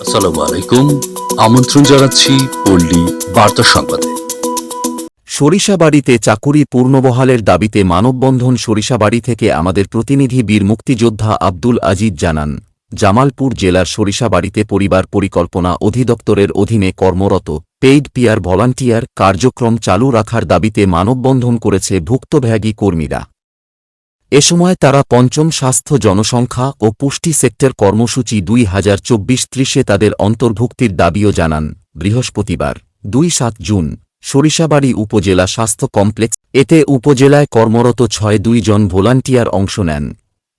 আসসালামু আলাইকুম আমন্ত্রণ জানাচ্ছি পল্লী বার্তা সংবাদে। সরিষাবাড়িতে চাকুরি পূর্ণবহালের দাবিতে মানববন্ধন সরিষাবাড়ি থেকে আমাদের প্রতিনিধি বীর মুক্তিযোদ্ধা আব্দুল আজিজ জানান জামালপুর জেলার সরিষাবাড়িতে পরিবার পরিকল্পনা অধিদপ্তরের অধীনে কর্মরত পেইড পিয়ার ভলান্টিয়ার কার্যক্রম চালু রাখার দাবিতে মানববন্ধন করেছে ভুক্তভ্যাগী কর্মীরা। এ সময় তারা পঞ্চম স্বাস্থ্য জনসংখ্যা ও পুষ্টি সেক্টর কর্মসূচি দুই হাজার চব্বিশ ত্রিশে তাদের অন্তর্ভুক্তির দাবিও জানান। বৃহস্পতিবার, দুই সাত জুন, সরিষাবাড়ি উপজেলা স্বাস্থ্য কমপ্লেক্স, এতে উপজেলায় কর্মরত ছয় দুই জন ভলান্টিয়ার অংশ নেন।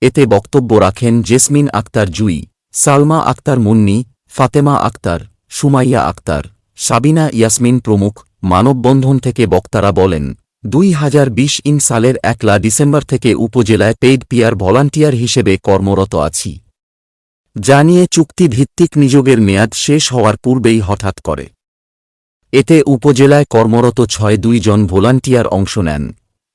এতে বক্তব্য রাখেন জেসমিন আক্তার জুই, সালমা আক্তার মুন্নি, ফাতেমা আক্তার, সুমাইয়া আক্তার, সাবিনা ইয়াসমিন প্রমুখ, মানববন্ধন থেকে বক্তারা বলেন দুই হাজার বিশ ইন সালের একলা ডিসেম্বর থেকে উপজেলায় পেইড পিয়ার ভলান্টিয়ার হিসেবে কর্মরত আছি। জানিয়ে চুক্তিভিত্তিক নিযোগের মেয়াদ শেষ হওয়ার পূর্বেই হঠাৎ করে। এতে উপজেলায় কর্মরত ছয় দুই জন ভলান্টিয়ার অংশ নেন।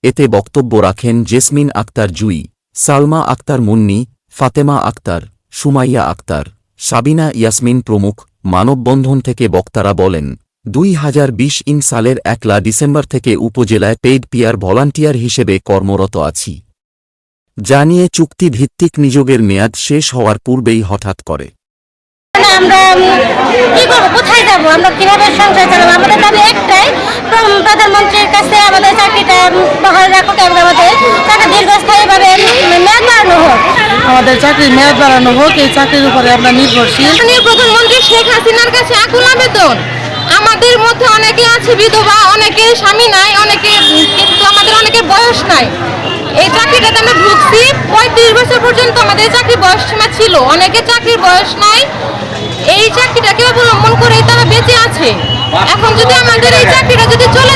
এতে বক্তব্য রাখেন জেসমিন আক্তার জুই, সালমা আক্তার মুন্নি, ফাতেমা আক্তার, সুমাইয়া আক্তার, সাবিনা ইয়াসমিন প্রমুখ, মানববন্ধন থেকে বক্তারা বলেন দুই হাজার বিশ ইন সালের একলা ডিসেম্বর থেকে উপজেলায় পেইড পিয়ার ভলান্টিয়ার হিসেবে কর্মরত আছি। জানিয়ে চুক্তিভিত্তিক নিযোগের মেয়াদ শেষ হওয়ার পূর্বেই হঠাৎ করে। না, আমরা কি করব কোথায় যাব? আমরা কীভাবে সংসার চালাবো? আমাদের দাবি একটাই প্রধানমন্ত্রীর কাছে আমাদের চাকরিটা বহাল রাখুক এবং আমাদের টাকা দীর্ঘস্থায়ীভাবে মেয়াদ বাড়ানো হোক। আমাদের চাকরির মেয়াদ বাড়ানো হোক এই চাকরির উপরে আমরা নির্ভরশীল। প্রধানমন্ত্রী শেখ হাসিনার কাছে আকুল আবেদন। আমাদের মধ্যে অনেকে আছে বিধবা, অনেকে স্বামী নাই, অনেকে, কিন্তু আমাদের অনেকে বয়স নাই। এই চাকরিটাতে আমরা ঢুকছি পঁয়ত্রিশ বছর পর্যন্ত আমাদের চাকরি বয়স সীমা ছিল। অনেকে চাকরির বয়স নাই। এই চাকরিটাকে অবলম্বন করেই তারা বেঁচে আছে। এখন যদি আমাদের এই চাকরিটা যদি চলে